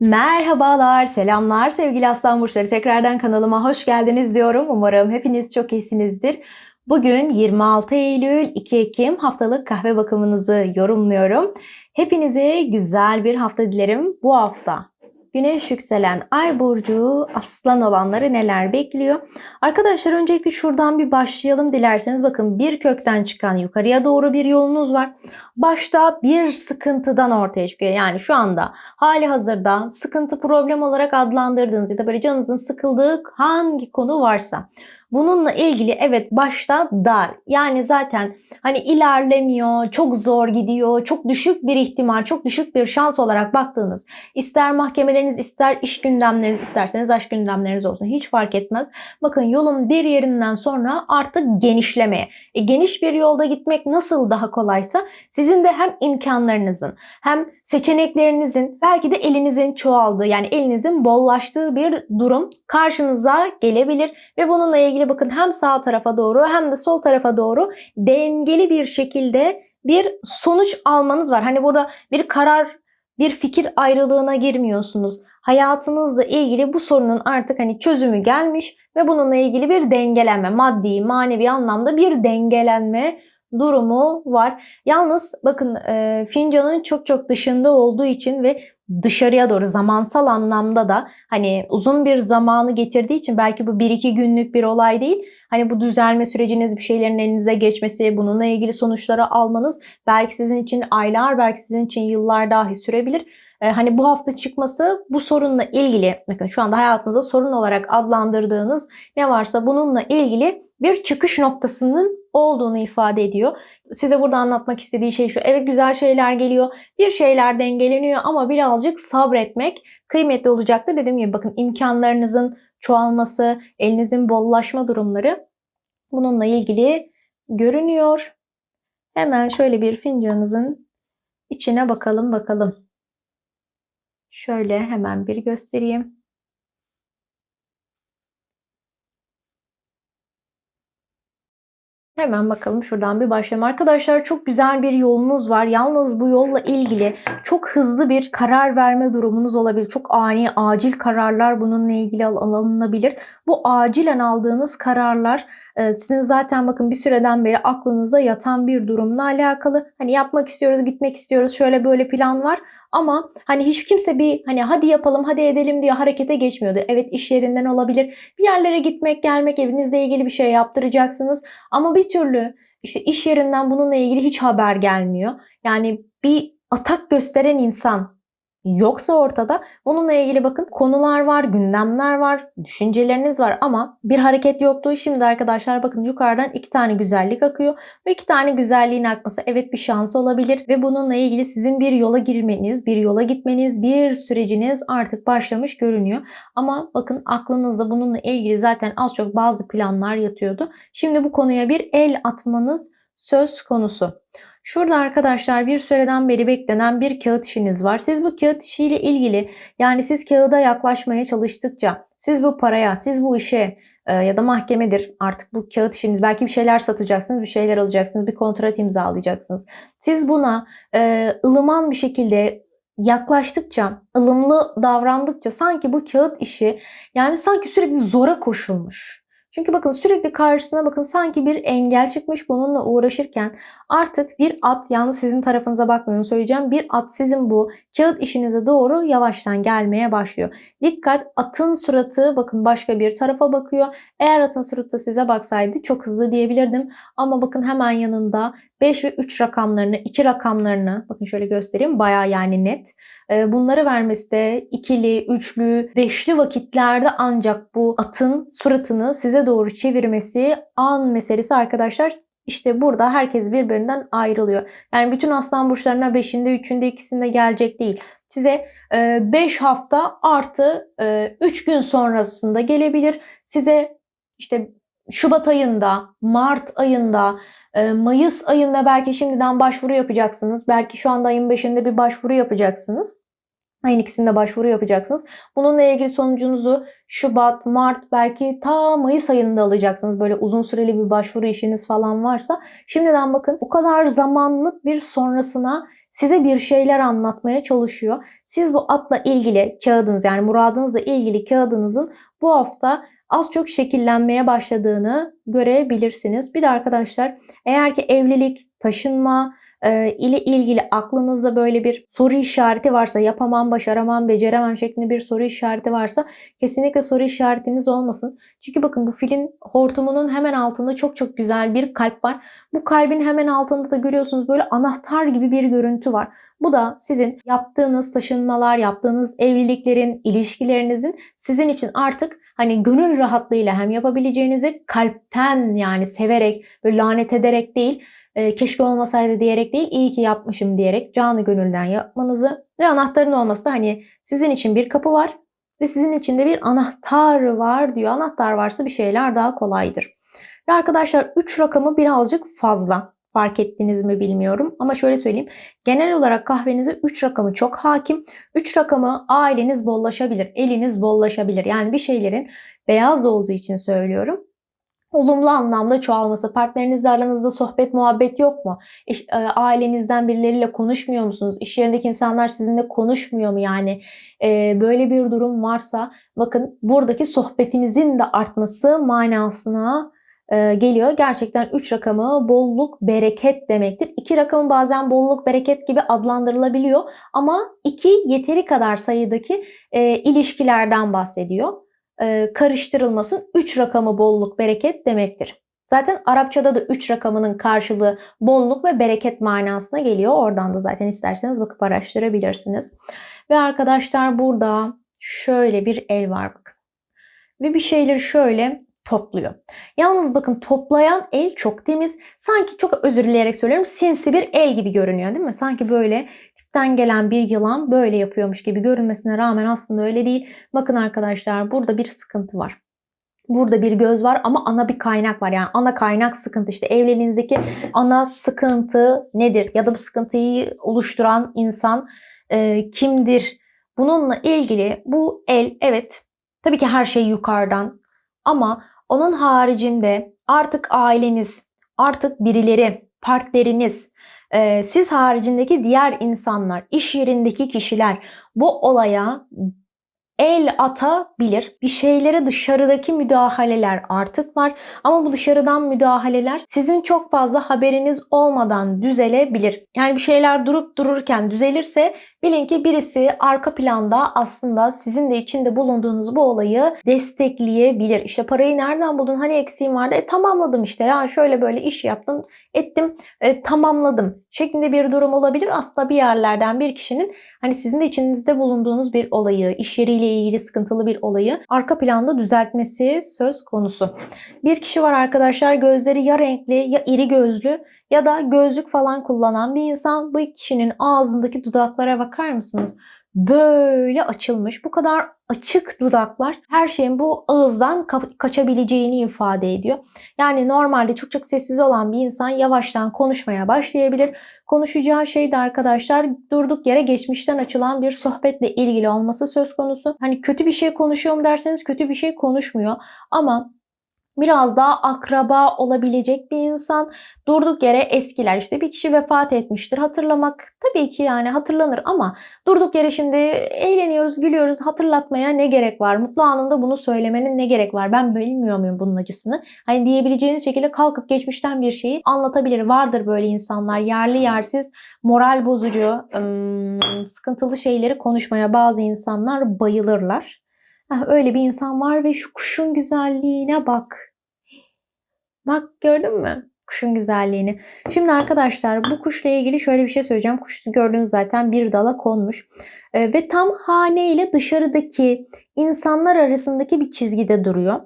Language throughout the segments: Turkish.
Merhabalar, selamlar sevgili Aslan Burçları. Tekrardan kanalıma hoş geldiniz diyorum. Umarım hepiniz çok iyisinizdir. Bugün 26 Eylül 2 Ekim haftalık kahve bakımınızı yorumluyorum. Hepinize güzel bir hafta dilerim. Bu hafta Güneş yükselen Ay burcu Aslan olanları neler bekliyor? Arkadaşlar öncelikle şuradan bir başlayalım dilerseniz. Bakın bir kökten çıkan yukarıya doğru bir yolunuz var. Başta bir sıkıntıdan ortaya çıkıyor. Yani şu anda hali hazırda sıkıntı problem olarak adlandırdığınız ya da böyle canınızın sıkıldığı hangi konu varsa Bununla ilgili evet başta dar. Yani zaten hani ilerlemiyor, çok zor gidiyor, çok düşük bir ihtimal, çok düşük bir şans olarak baktığınız ister mahkemeleriniz, ister iş gündemleriniz, isterseniz aşk gündemleriniz olsun hiç fark etmez. Bakın yolun bir yerinden sonra artık genişlemeye. E, geniş bir yolda gitmek nasıl daha kolaysa sizin de hem imkanlarınızın hem seçeneklerinizin belki de elinizin çoğaldığı yani elinizin bollaştığı bir durum karşınıza gelebilir ve bununla ilgili bakın hem sağ tarafa doğru hem de sol tarafa doğru dengeli bir şekilde bir sonuç almanız var. Hani burada bir karar, bir fikir ayrılığına girmiyorsunuz. Hayatınızla ilgili bu sorunun artık hani çözümü gelmiş ve bununla ilgili bir dengelenme, maddi, manevi anlamda bir dengelenme durumu var. Yalnız bakın e, fincanın çok çok dışında olduğu için ve dışarıya doğru zamansal anlamda da hani uzun bir zamanı getirdiği için belki bu 1-2 günlük bir olay değil. Hani bu düzelme süreciniz bir şeylerin elinize geçmesi, bununla ilgili sonuçları almanız belki sizin için aylar, belki sizin için yıllar dahi sürebilir. Ee, hani bu hafta çıkması bu sorunla ilgili, bakın şu anda hayatınızda sorun olarak adlandırdığınız ne varsa bununla ilgili bir çıkış noktasının olduğunu ifade ediyor. Size burada anlatmak istediği şey şu. Evet güzel şeyler geliyor. Bir şeyler dengeleniyor ama birazcık sabretmek kıymetli olacaktır. Dediğim gibi bakın imkanlarınızın çoğalması, elinizin bollaşma durumları bununla ilgili görünüyor. Hemen şöyle bir fincanınızın içine bakalım bakalım. Şöyle hemen bir göstereyim. Hemen bakalım şuradan bir başlayalım. Arkadaşlar çok güzel bir yolunuz var. Yalnız bu yolla ilgili çok hızlı bir karar verme durumunuz olabilir. Çok ani, acil kararlar bununla ilgili alınabilir. Bu acilen aldığınız kararlar e, sizin zaten bakın bir süreden beri aklınıza yatan bir durumla alakalı. Hani yapmak istiyoruz, gitmek istiyoruz, şöyle böyle plan var. Ama hani hiç kimse bir hani hadi yapalım hadi edelim diye harekete geçmiyordu. Evet iş yerinden olabilir. Bir yerlere gitmek gelmek evinizle ilgili bir şey yaptıracaksınız. Ama bir türlü işte iş yerinden bununla ilgili hiç haber gelmiyor. Yani bir atak gösteren insan yoksa ortada bununla ilgili bakın konular var, gündemler var, düşünceleriniz var ama bir hareket yoktu. Şimdi arkadaşlar bakın yukarıdan iki tane güzellik akıyor ve iki tane güzelliğin akması evet bir şans olabilir ve bununla ilgili sizin bir yola girmeniz, bir yola gitmeniz, bir süreciniz artık başlamış görünüyor. Ama bakın aklınızda bununla ilgili zaten az çok bazı planlar yatıyordu. Şimdi bu konuya bir el atmanız söz konusu. Şurada arkadaşlar bir süreden beri beklenen bir kağıt işiniz var. Siz bu kağıt işiyle ilgili yani siz kağıda yaklaşmaya çalıştıkça siz bu paraya, siz bu işe e, ya da mahkemedir artık bu kağıt işiniz. Belki bir şeyler satacaksınız, bir şeyler alacaksınız, bir kontrat imzalayacaksınız. Siz buna e, ılıman bir şekilde yaklaştıkça, ılımlı davrandıkça sanki bu kağıt işi yani sanki sürekli zora koşulmuş. Çünkü bakın sürekli karşısına bakın sanki bir engel çıkmış bununla uğraşırken artık bir at yalnız sizin tarafınıza bakmıyorum söyleyeceğim. Bir at sizin bu kağıt işinize doğru yavaştan gelmeye başlıyor. Dikkat atın suratı bakın başka bir tarafa bakıyor. Eğer atın suratı size baksaydı çok hızlı diyebilirdim. Ama bakın hemen yanında 5 ve 3 rakamlarını, 2 rakamlarını bakın şöyle göstereyim baya yani net. Ee, bunları vermesi de ikili, üçlü, beşli vakitlerde ancak bu atın suratını size doğru çevirmesi an meselesi arkadaşlar. İşte burada herkes birbirinden ayrılıyor. Yani bütün aslan burçlarına 5'inde, 3'ünde, ikisinde gelecek değil. Size 5 e, hafta artı 3 e, gün sonrasında gelebilir. Size işte Şubat ayında, Mart ayında, e, Mayıs ayında belki şimdiden başvuru yapacaksınız. Belki şu anda ayın 5'inde bir başvuru yapacaksınız. Ayın ikisinde başvuru yapacaksınız. Bununla ilgili sonucunuzu Şubat, Mart belki ta Mayıs ayında alacaksınız. Böyle uzun süreli bir başvuru işiniz falan varsa. Şimdiden bakın o kadar zamanlık bir sonrasına size bir şeyler anlatmaya çalışıyor. Siz bu atla ilgili kağıdınız yani muradınızla ilgili kağıdınızın bu hafta az çok şekillenmeye başladığını görebilirsiniz. Bir de arkadaşlar eğer ki evlilik, taşınma, e, ile ilgili aklınızda böyle bir soru işareti varsa yapamam, başaramam, beceremem şeklinde bir soru işareti varsa kesinlikle soru işaretiniz olmasın. Çünkü bakın bu filin hortumunun hemen altında çok çok güzel bir kalp var. Bu kalbin hemen altında da görüyorsunuz böyle anahtar gibi bir görüntü var. Bu da sizin yaptığınız taşınmalar, yaptığınız evliliklerin, ilişkilerinizin sizin için artık hani gönül rahatlığıyla hem yapabileceğinizi kalpten yani severek, böyle lanet ederek değil, e, keşke olmasaydı diyerek değil, iyi ki yapmışım diyerek canı gönülden yapmanızı ve anahtarın olması da hani sizin için bir kapı var ve sizin için de bir anahtar var diyor. Anahtar varsa bir şeyler daha kolaydır. Ve arkadaşlar 3 rakamı birazcık fazla. Fark ettiniz mi bilmiyorum ama şöyle söyleyeyim. Genel olarak kahvenize 3 rakamı çok hakim. 3 rakamı aileniz bollaşabilir, eliniz bollaşabilir. Yani bir şeylerin beyaz olduğu için söylüyorum olumlu anlamda çoğalması. Partnerinizle aranızda sohbet muhabbet yok mu? İş, e, ailenizden birileriyle konuşmuyor musunuz? İş yerindeki insanlar sizinle konuşmuyor mu yani? E, böyle bir durum varsa bakın buradaki sohbetinizin de artması manasına e, geliyor. Gerçekten 3 rakamı bolluk, bereket demektir. 2 rakamı bazen bolluk, bereket gibi adlandırılabiliyor ama 2 yeteri kadar sayıdaki e, ilişkilerden bahsediyor e, karıştırılmasın. 3 rakamı bolluk, bereket demektir. Zaten Arapçada da 3 rakamının karşılığı bolluk ve bereket manasına geliyor. Oradan da zaten isterseniz bakıp araştırabilirsiniz. Ve arkadaşlar burada şöyle bir el var bakın. Ve bir şeyleri şöyle topluyor. Yalnız bakın toplayan el çok temiz. Sanki çok özür dileyerek söylüyorum sinsi bir el gibi görünüyor değil mi? Sanki böyle tipten gelen bir yılan böyle yapıyormuş gibi görünmesine rağmen aslında öyle değil. Bakın arkadaşlar burada bir sıkıntı var. Burada bir göz var ama ana bir kaynak var. Yani ana kaynak sıkıntı işte evliliğinizdeki ana sıkıntı nedir? Ya da bu sıkıntıyı oluşturan insan e, kimdir? Bununla ilgili bu el evet tabii ki her şey yukarıdan ama onun haricinde artık aileniz, artık birileri, partneriniz, e, siz haricindeki diğer insanlar, iş yerindeki kişiler bu olaya el atabilir. Bir şeylere dışarıdaki müdahaleler artık var. Ama bu dışarıdan müdahaleler sizin çok fazla haberiniz olmadan düzelebilir. Yani bir şeyler durup dururken düzelirse bilin ki birisi arka planda aslında sizin de içinde bulunduğunuz bu olayı destekleyebilir. İşte parayı nereden buldun? Hani eksiğim vardı. E tamamladım işte ya şöyle böyle iş yaptım, ettim, e, tamamladım şeklinde bir durum olabilir. Aslında bir yerlerden bir kişinin hani sizin de içinizde bulunduğunuz bir olayı, iş yeriyle ilgili sıkıntılı bir olayı arka planda düzeltmesi söz konusu. Bir kişi var arkadaşlar gözleri ya renkli ya iri gözlü ya da gözlük falan kullanan bir insan. Bu kişinin ağzındaki dudaklara bakar mısınız? Böyle açılmış. Bu kadar açık dudaklar her şeyin bu ağızdan ka- kaçabileceğini ifade ediyor. Yani normalde çok çok sessiz olan bir insan yavaştan konuşmaya başlayabilir. Konuşacağı şey de arkadaşlar durduk yere geçmişten açılan bir sohbetle ilgili olması söz konusu. Hani kötü bir şey konuşuyor mu derseniz kötü bir şey konuşmuyor. Ama biraz daha akraba olabilecek bir insan. Durduk yere eskiler işte bir kişi vefat etmiştir. Hatırlamak tabii ki yani hatırlanır ama durduk yere şimdi eğleniyoruz, gülüyoruz. Hatırlatmaya ne gerek var? Mutlu anında bunu söylemenin ne gerek var? Ben bilmiyor muyum bunun acısını? Hani diyebileceğiniz şekilde kalkıp geçmişten bir şeyi anlatabilir. Vardır böyle insanlar. Yerli yersiz, moral bozucu, sıkıntılı şeyleri konuşmaya bazı insanlar bayılırlar. Öyle bir insan var ve şu kuşun güzelliğine bak. Bak gördün mü? Kuşun güzelliğini. Şimdi arkadaşlar bu kuşla ilgili şöyle bir şey söyleyeceğim. Kuş gördüğünüz zaten bir dala konmuş. Ee, ve tam hane ile dışarıdaki insanlar arasındaki bir çizgide duruyor.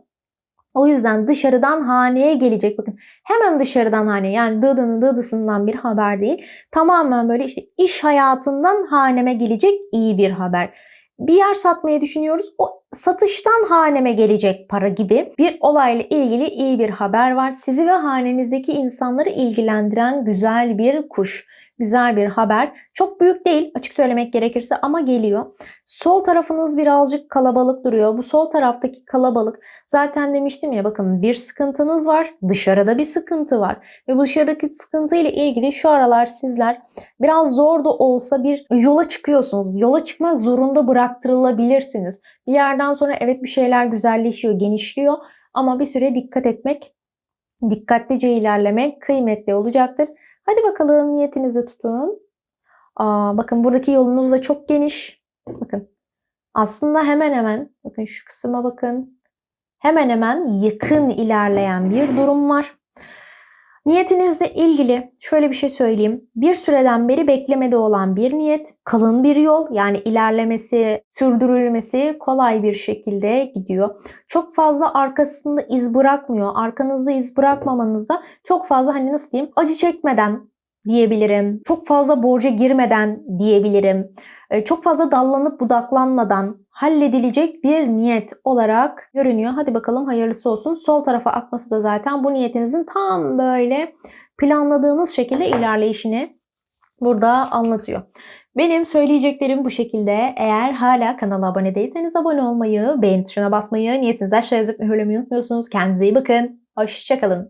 O yüzden dışarıdan haneye gelecek. Bakın hemen dışarıdan hane yani dıdının dıdısından bir haber değil. Tamamen böyle işte iş hayatından haneme gelecek iyi bir haber bir yer satmayı düşünüyoruz. O satıştan haneme gelecek para gibi bir olayla ilgili iyi bir haber var. Sizi ve hanenizdeki insanları ilgilendiren güzel bir kuş. Güzel bir haber. Çok büyük değil açık söylemek gerekirse ama geliyor. Sol tarafınız birazcık kalabalık duruyor. Bu sol taraftaki kalabalık zaten demiştim ya bakın bir sıkıntınız var. Dışarıda bir sıkıntı var. Ve bu dışarıdaki sıkıntı ile ilgili şu aralar sizler biraz zor da olsa bir yola çıkıyorsunuz. Yola çıkmak zorunda bıraktırılabilirsiniz. Bir yerden sonra evet bir şeyler güzelleşiyor, genişliyor ama bir süre dikkat etmek, dikkatlice ilerlemek kıymetli olacaktır. Hadi bakalım niyetinizi tutun. Aa, bakın buradaki yolunuz da çok geniş. Bakın aslında hemen hemen bakın şu kısma bakın. Hemen hemen yakın ilerleyen bir durum var. Niyetinizle ilgili şöyle bir şey söyleyeyim. Bir süreden beri beklemede olan bir niyet, kalın bir yol yani ilerlemesi, sürdürülmesi kolay bir şekilde gidiyor. Çok fazla arkasında iz bırakmıyor. Arkanızda iz bırakmamanızda çok fazla hani nasıl diyeyim acı çekmeden diyebilirim. Çok fazla borca girmeden diyebilirim. Ee, Çok fazla dallanıp budaklanmadan halledilecek bir niyet olarak görünüyor. Hadi bakalım hayırlısı olsun. Sol tarafa akması da zaten bu niyetinizin tam böyle planladığınız şekilde ilerleyişini burada anlatıyor. Benim söyleyeceklerim bu şekilde. Eğer hala kanala abone değilseniz abone olmayı, beğen tuşuna basmayı, niyetinizi aşağıya yazıp mühürlemeyi unutmuyorsunuz. Kendinize iyi bakın. Hoşçakalın.